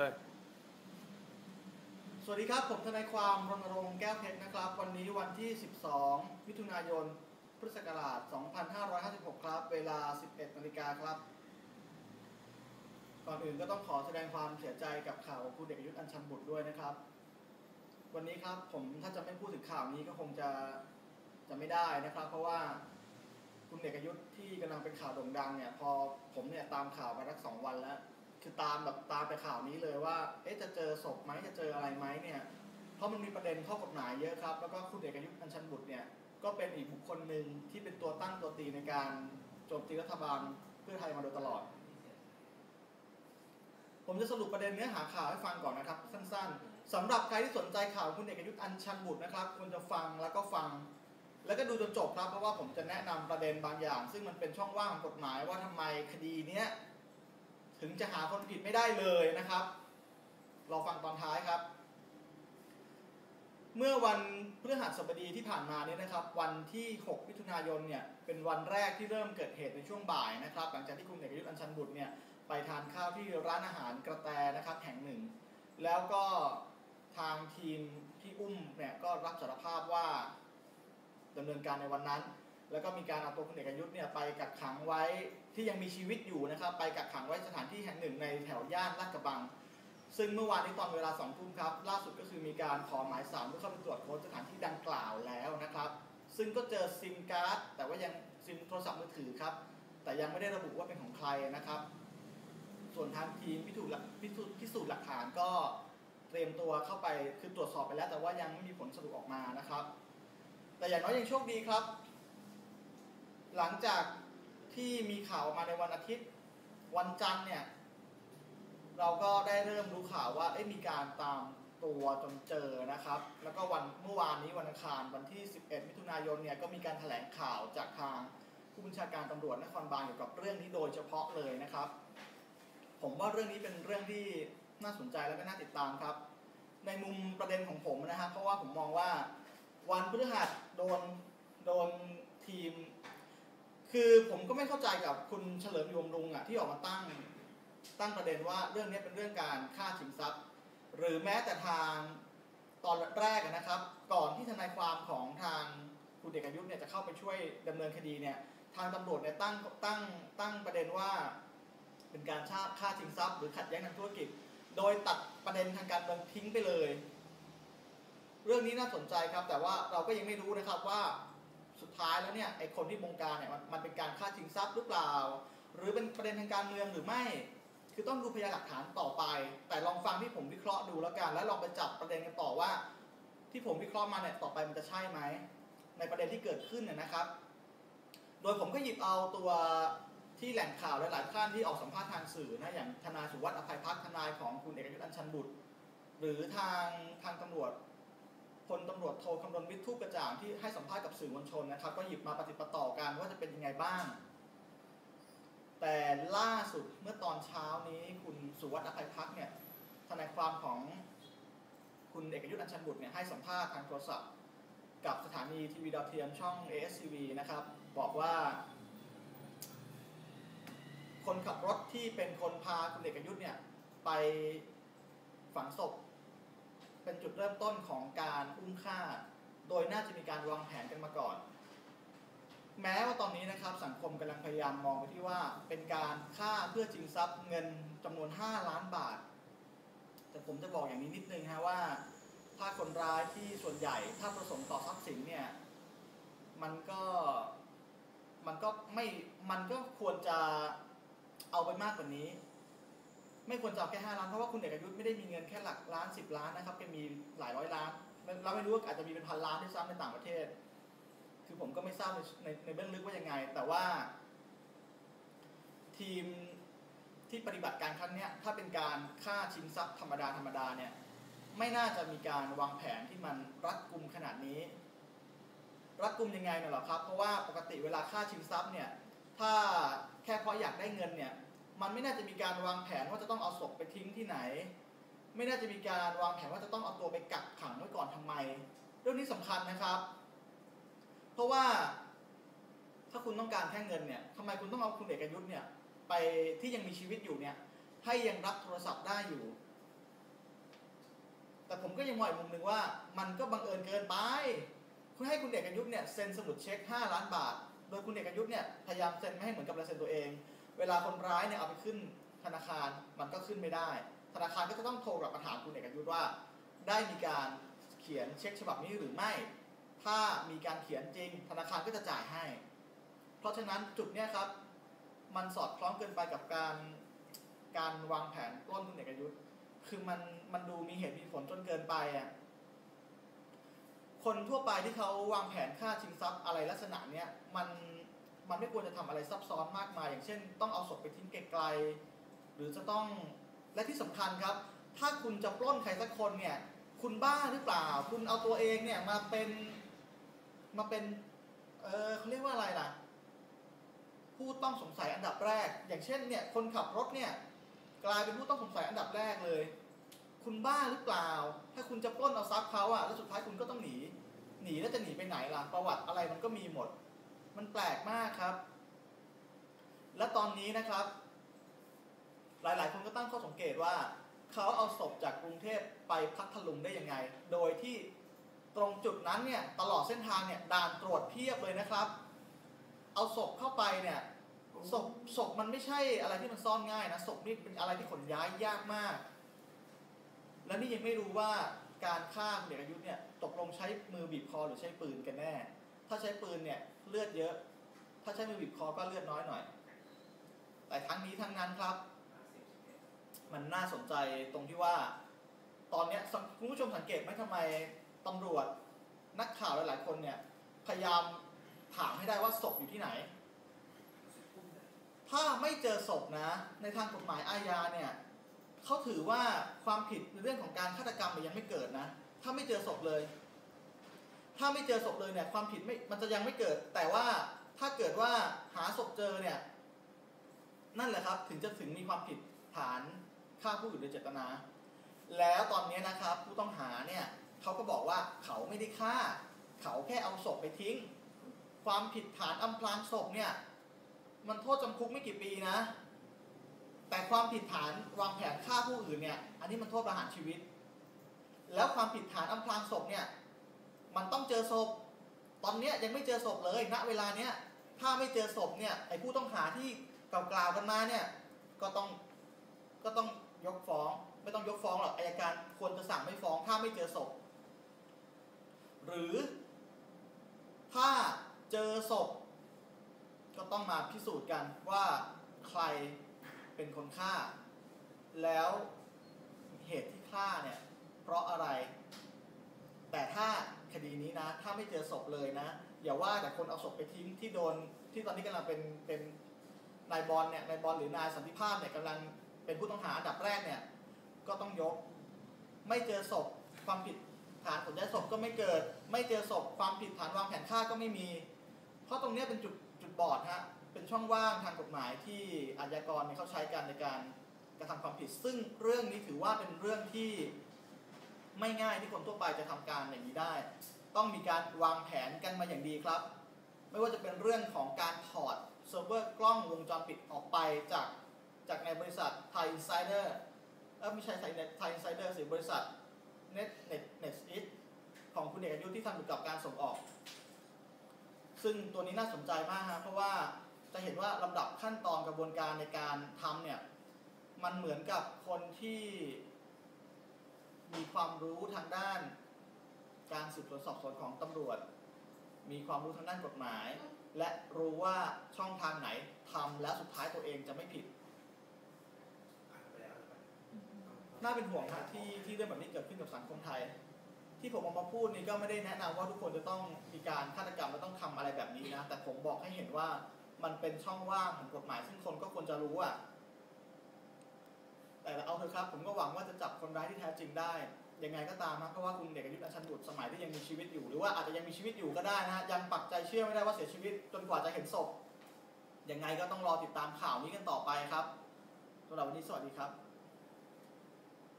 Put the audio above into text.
เลย สวัสดีครับ ผมทนายความรณรงค์แก้วเพชรนะครับ วันนี้วันที่ 12 มิถุนายน พุทธศักราช 2556 ครับ เวลา 11นาฬิกาครับ ก่อนอื่นก็ต้องขอแสดงความเสียใจกับข่าวของคุณเด็กยุทธอัญชันบุตรด้วยนะครับ วันนี้ครับผมถ้าจะไม่พูดถึงข่าวนี้ก็คงจะจะไม่ได้นะครับ เพราะว่าคุณเด็กยุทธที่กำลังเป็นข่าวโด่งดังเนี่ยพอผมเนี่ยตามข่าวมาสักสองวันแล้ว คือตามแบบตามไปข่าวนี้เลยว่า เอ๊ะจะเจอศพไหมจะเจออะไรไหมเนี่ยเพราะมันมีประเด็นข้อกฎหมายเยอะครับ แล้วก็คุณเอกยุทธ์อัญชันบุตรเนี่ยก็เป็นอีกบุคคลหนึ่งที่เป็นตัวตั้งตัวตีในการโจมตีรัฐบาลเพื่อไทยมาโดยตลอด ผมจะสรุปประเด็นเนื้อหาข่าวให้ฟังก่อนนะครับ สั้นๆสำหรับใครที่สนใจข่าวคุณเอกยุทธ์อัญชันบุตรนะครับควรจะฟังแล้วก็ฟัง แล้วก็ดูจนจบครับเพราะว่าผมจะแนะนำประเด็นบางอย่าง ซึ่งมันเป็นช่องว่างของกฎหมายว่าทำไมคดีเนี้ย ถึงจะหาคนผิดไม่ได้เลยนะครับ เรอฟังตอนท้ายครับ เมื่อวันพฤหัสบดีที่ผ่านมาเนี่ยนะครับ วันที่ 6 มิถุนายนเนี่ยเป็นวันแรกที่เริ่มเกิดเหตุในช่วงบ่ายนะครับ หลังจากที่คุณเอกยุทธ์อัญชันบุตรเนี่ยไปทานข้าวที่ร้านอาหารกระแตนะครับแห่งหนึ่ง แล้วก็ทางทีมที่อุ้มเนี่ยก็รับสารภาพว่าดำเนินการในวันนั้น แล้วก็มีการเอาตัวคุณเอกยุทธ์เนี่ยไปกักขังไว้ที่ยังมีชีวิตอยู่นะครับ ไปกักขังไว้สถานที่แห่งหนึ่งในแถวย่านลาดกระบัง ซึ่งเมื่อวานนี้ตอนเวลาสองทุ่มครับ ล่าสุดก็คือมีการขอหมายสารเพื่อเข้าไปตรวจค้นสถานที่ดังกล่าวแล้วนะครับ ซึ่งก็เจอซิมการ์ดแต่ว่ายังซิมโทรศัพท์มือถือครับ แต่ยังไม่ได้ระบุว่าเป็นของใครนะครับ ส่วนทางทีมพิสูจน์พิสูจน์หลักฐานก็เตรียมตัวเข้าไปคือตรวจสอบไปแล้ว แต่ว่ายังไม่มีผลสรุปออกมานะครับ แต่อย่างน้อยยังโชคดีครับ หลังจากที่มีข่าวออกมาในวันอาทิตย์ วันจันทร์เนี่ย เราก็ได้เริ่มรู้ข่าวว่าเอ้มีการตามตัวจนเจอนะครับ แล้วก็วันเมื่อวานนี้วันอังคารวันที่ 11 มิถุนายนเนี่ยก็มีการแถลงข่าวจากทางผู้บัญชาการตำรวจนครบาลเกี่ยวกับเรื่องนี้โดยเฉพาะเลยนะครับ ผมว่าเรื่องนี้เป็นเรื่องที่น่าสนใจและก็น่าติดตามครับ ในมุมประเด็นของผมนะฮะเพราะว่าผมมองว่าวันพฤหัสโดนโดนทีม คือผมก็ไม่เข้าใจกับคุณเฉลิมยมรุงอะที่ออกมาตั้งตั้งประเด็นว่าเรื่องนี้เป็นเรื่องการฆ่าชิงทรัพย์ หรือแม้แต่ทางตอนแรกนะครับ ก่อนที่ทนายความของทางคุณเด็กอายุทธ์เนี่ยจะเข้าไปช่วยดำเนินคดีเนี่ยทางตำรวจเนี่ยตั้งตั้งตั้งประเด็นว่า เป็นการฆ่าฆ่าชิงทรัพย์ หรือขัดแย้งทางธุรกิจ โดยตัดประเด็นทางการเมืองทิ้งไปเลย เรื่องนี้น่าสนใจครับ แต่ว่าเราก็ยังไม่รู้นะครับว่า สุดท้ายแล้วเนี่ยไอคนที่บงการเนี่ยมันมันเป็นการฆ่าชิงทรัพย์หรือเปล่า หรือเป็นประเด็นทางการเมืองหรือไม่ คือต้องดูพยานหลักฐานต่อไป แต่ลองฟังที่ผมวิเคราะห์ดูแล้วกัน แล้วลองไปจับประเด็นกันต่อว่า ที่ผมวิเคราะห์มาเนี่ยต่อไปมันจะใช่ไหมในประเด็นที่เกิดขึ้นเนี่ยนะครับ โดยผมก็หยิบเอาตัวที่แหล่งข่าวหลายๆท่านที่ออกสัมภาษณ์ทางสื่อนะอย่างทนายสุวัสดิ์อภัยพัฒน์ทนายของคุณเอกยุทธ์อัญชันบุตร หรือทางทางตำรวจ พลตำรวจโทคำรณวิทย์ทูปกระจ่างที่ให้สัมภาษณ์กับสื่อมวลชนนะครับ ก็หยิบมาปฏิปต่อกันว่าจะเป็นยังไงบ้าง แต่ล่าสุดเมื่อตอนเช้านี้คุณสุวัสดิ์อภัยพัฒน์เนี่ยทนายความของคุณเอกยุทธ์อัญชันบุตรเนี่ยให้สัมภาษณ์ทางโทรศัพท์กับสถานีทีวีดาวเทียมช่อง ASCV นะครับ บอกว่า คนขับรถที่เป็นคนพาคุณเอกยุทธ์เนี่ยไปฝังศพ เป็นจุดเริ่มต้นของการอุ้มฆ่า โดยน่าจะมีการวางแผนกันมาก่อน แม้ว่าตอนนี้นะครับสังคมกำลังพยายามมองไปที่ว่าเป็นการฆ่าเพื่อชิงทรัพย์เงินจำนวน 5 ล้านบาท แต่ผมจะบอกอย่างนี้นิดนึงฮะว่า ถ้าคนร้ายที่ส่วนใหญ่ถ้าประสงค์ต่อทรัพย์สินเนี่ยมันก็มันก็ไม่มันก็ควรจะเอาไปมากกว่านี้ ไม่ควรจะเอาแค่ห้าล้านเพราะว่าคุณเอกยุทธ์ไม่ได้มีเงินแค่หลักล้านสิบล้านนะครับแกมีหลายร้อยล้าน เราไม่รู้ว่าอาจจะมีเป็นพันล้านด้วยซ้ำในต่างประเทศ คือผมก็ไม่ทราบในในในเบื้องลึกว่ายังไง แต่ว่า ทีมที่ปฏิบัติการครั้งนี้ถ้าเป็นการฆ่าชิงทรัพย์ธรรมดาธรรมดาเนี่ย ไม่น่าจะมีการวางแผนที่มันรัดกุมขนาดนี้ รัดกุมยังไงเนี่ยหรอครับ เพราะว่าปกติเวลาฆ่าชิงทรัพย์เนี่ย ถ้าแค่เพราะอยากได้เงินเนี่ย มันไม่น่าจะมีการวางแผนว่าจะต้องเอาศพไปทิ้งที่ไหน ไม่น่าจะมีการวางแผนว่าจะต้องเอาตัวไปกักขังไว้ก่อนทำไม เรื่องนี้สำคัญนะครับ เพราะว่าถ้าคุณต้องการแค่เงินเนี่ยทำไมคุณต้องเอาคุณเอกยุทธ์เนี่ยไปที่ยังมีชีวิตอยู่เนี่ยให้ยังรับโทรศัพท์ได้อยู่ แต่ผมก็ยังมองอีกมุมหนึ่งว่า มันก็บังเอิญเกินไป คุณให้คุณเอกยุทธ์เนี่ยเซ็นสมุดเช็ค 5 ล้านบาท โดยคุณเอกยุทธ์เนี่ยพยายามเซ็นไม่ให้เหมือนกับลายเซ็นตัวเอง เวลาคนร้ายเนี่ยเอาไปขึ้นธนาคารมันก็ขึ้นไม่ได้ ธนาคารก็จะต้องโทรกลับมาถามคุณเอกยุทธว่า ได้มีการเขียนเช็คฉบับนี้หรือไม่ ถ้ามีการเขียนจริง ธนาคารก็จะจ่ายให้ เพราะฉะนั้นจุดเนี้ยครับมันสอดคล้องเกินไปกับการการวางแผนปล้นคุณเอกยุทธคือมันมันดูมีเหตุมีผลจนเกินไปอะคนทั่วไปที่เขาวางแผนฆ่าชิงทรัพย์อะไรลักษณะเนี้ยมัน มันไม่ควรจะทำอะไรซับซ้อนมากมาย อย่างเช่น ต้องเอาศพไปทิ้งไกลๆหรือจะต้องและที่สำคัญครับ ถ้าคุณจะปล้นใครสักคนเนี่ยคุณบ้าหรือเปล่า คุณเอาตัวเองเนี่ยมาเป็นมาเป็นเออเขาเรียกว่าอะไรล่ะ ผู้ต้องสงสัยอันดับแรก อย่างเช่นเนี่ยคนขับรถเนี่ยกลายเป็นผู้ต้องสงสัยอันดับแรกเลย คุณบ้าหรือเปล่า ถ้าคุณจะปล้นเอาทรัพย์เขาอะแล้วสุดท้ายคุณก็ต้องหนี หนีแล้วจะหนีไปไหนล่ะ ประวัติอะไรมันก็มีหมด มันแปลกมากครับ และตอนนี้นะครับ หลายๆ คนก็ตั้งข้อสังเกตว่า เขาเอาศพจากกรุงเทพไปพัทลุงได้ยังไง โดยที่ตรงจุดนั้นเนี่ยตลอดเส้นทางเนี่ยด่านตรวจเพียบเลยนะครับ เอาศพเข้าไปเนี่ยศพศพมันไม่ใช่อะไรที่มันซ่อนง่ายนะศพนี่เป็นอะไรที่ขนย้ายยากมาก และนี่ยังไม่รู้ว่าการฆ่าเด็กอายุเนี่ยตกลงใช้มือบีบคอหรือใช้ปืนกันแน่ ถ้าใช้ปืนเนี่ยเลือดเยอะ ถ้าใช้มือบีบคอก็เลือดน้อยหน่อย แต่ทั้งนี้ทั้งนั้นครับ มันน่าสนใจตรงที่ว่า ตอนนี้คุณผู้ชมสังเกตไหมทำไมตำรวจนักข่าวหลายๆคนเนี่ย พยายามถามให้ได้ว่าศพอยู่ที่ไหน ถ้าไม่เจอศพนะ ในทางกฎหมายอาญาเนี่ยเขาถือว่าความผิดในเรื่องของการฆาตกรรมยังไม่เกิดนะ ถ้าไม่เจอศพเลย ถ้าไม่เจอศพเลยเนี่ยความผิดไม่มันจะยังไม่เกิด แต่ว่าถ้าเกิดว่าหาศพเจอเนี่ย นั่นแหละครับถึงจะถึงมีความผิดฐานฆ่าผู้อื่นโดยเจตนา แล้วตอนนี้นะครับ ผู้ต้องหาเนี่ยเขาก็บอกว่าเขาไม่ได้ฆ่า เขาแค่เอาศพไปทิ้ง ความผิดฐานอำพรางศพเนี่ย มันโทษจำคุกไม่กี่ปีนะ แต่ความผิดฐานวางแผนฆ่าผู้อื่นเนี่ย อันนี้มันโทษประหารชีวิต แล้วความผิดฐานอำพรางศพเนี่ย มันต้องเจอศพ ตอนเนี้ยยังไม่เจอศพเลยณเวลาเนี้ยถ้าไม่เจอศพเนี่ยไอ้ผู้ต้องหาที่กล่าวๆกันมาเนี่ยก็ต้องก็ต้องยกฟ้อง ไม่ต้องยกฟ้องหรอกอายการควรจะสั่งไม่ฟ้อง ถ้าไม่เจอศพ หรือ ถ้าเจอศพ ก็ต้องมาพิสูจน์กันว่าใครเป็นคนฆ่า แล้วเหตุที่ฆ่าเนี่ย เพราะอะไร แต่ถ้าคดีนี้นะ ถ้าไม่เจอศพเลยนะ อย่าว่าแต่คนเอาศพไปทิ้งที่โดนที่ตอนนี้กำลังเป็นเป็นนายบอลเนี่ยนายบอลหรือนายสันติภาพเนี่ยกำลังเป็นผู้ต้องหาอันดับแรกเนี่ย ก็ต้องยก ไม่เจอศพความผิดฐานขนย้ายศพก็ไม่เกิด ไม่เจอศพความผิดฐานวางแผนฆ่าก็ไม่มี เพราะตรงนี้เป็นจุดจุดบอดฮะเป็นช่องว่างทางกฎหมายที่อาชญากรเนี่ยเขาใช้กันในการกระทำความผิด ซึ่งเรื่องนี้ถือว่าเป็นเรื่องที่ ไม่ง่ายที่คนทั่วไปจะทำการอย่างนี้ได้ ต้องมีการวางแผนกันมาอย่างดีครับ ไม่ว่าจะเป็นเรื่องของการถอดเซิร์ฟเวอร์กล้องวงจรปิดออกไปจากจากในบริษัทไทยอินไซเดอร์เออไม่ใช่ไทยไทยอินไซเดอร์สิบริษัท Net Net Net i t ของคุณเอกอายุที่ทำเกี่ยวกับการส่งออก ซึ่งตัวนี้น่าสนใจมากฮะเพราะว่าจะเห็นว่าลำดับขั้นตอนกระบวนการในการทำเนี่ย มันเหมือนกับคนที่ มีความรู้ทางด้าน การสืบสวนสอบสวนของตำรวจ มีความรู้ทางด้านกฎหมาย และรู้ว่าช่องทางไหนทำแล้วสุดท้ายตัวเองจะไม่ผิด น่าเป็นห่วงครับที่ที่เรื่องแบบนี้เกิดขึ้นกับสังคมไทย ที่ผมออกมาพูดนี่ก็ไม่ได้แนะนำว่าทุกคนจะต้องมีการฆาตกรรมและต้องทำอะไรแบบนี้นะ แต่ผมบอกให้เห็นว่ามันเป็นช่องว่างของกฎหมาย ซึ่งคนก็ควรจะรู้อะแต่เอาเถ อะครับ ผมก็หวังว่าจะจับคนร้ายที่แท้จริงได้ ยังไงก็ตามนะเพราะว่าคุณเด็กอายุอัญชันบุตรสมัยที่ยังมีชีวิตอยู่ หรือว่าอาจจะยังมีชีวิตอยู่ก็ได้นะฮะ ยังปักใจเชื่อไม่ได้ว่าเสียชีวิตจนกว่าจะเห็นศพ ยังไงก็ต้องรอติดตามข่าวนี้กันต่อไปครับสำหรับวันนี้สวัสดีครับ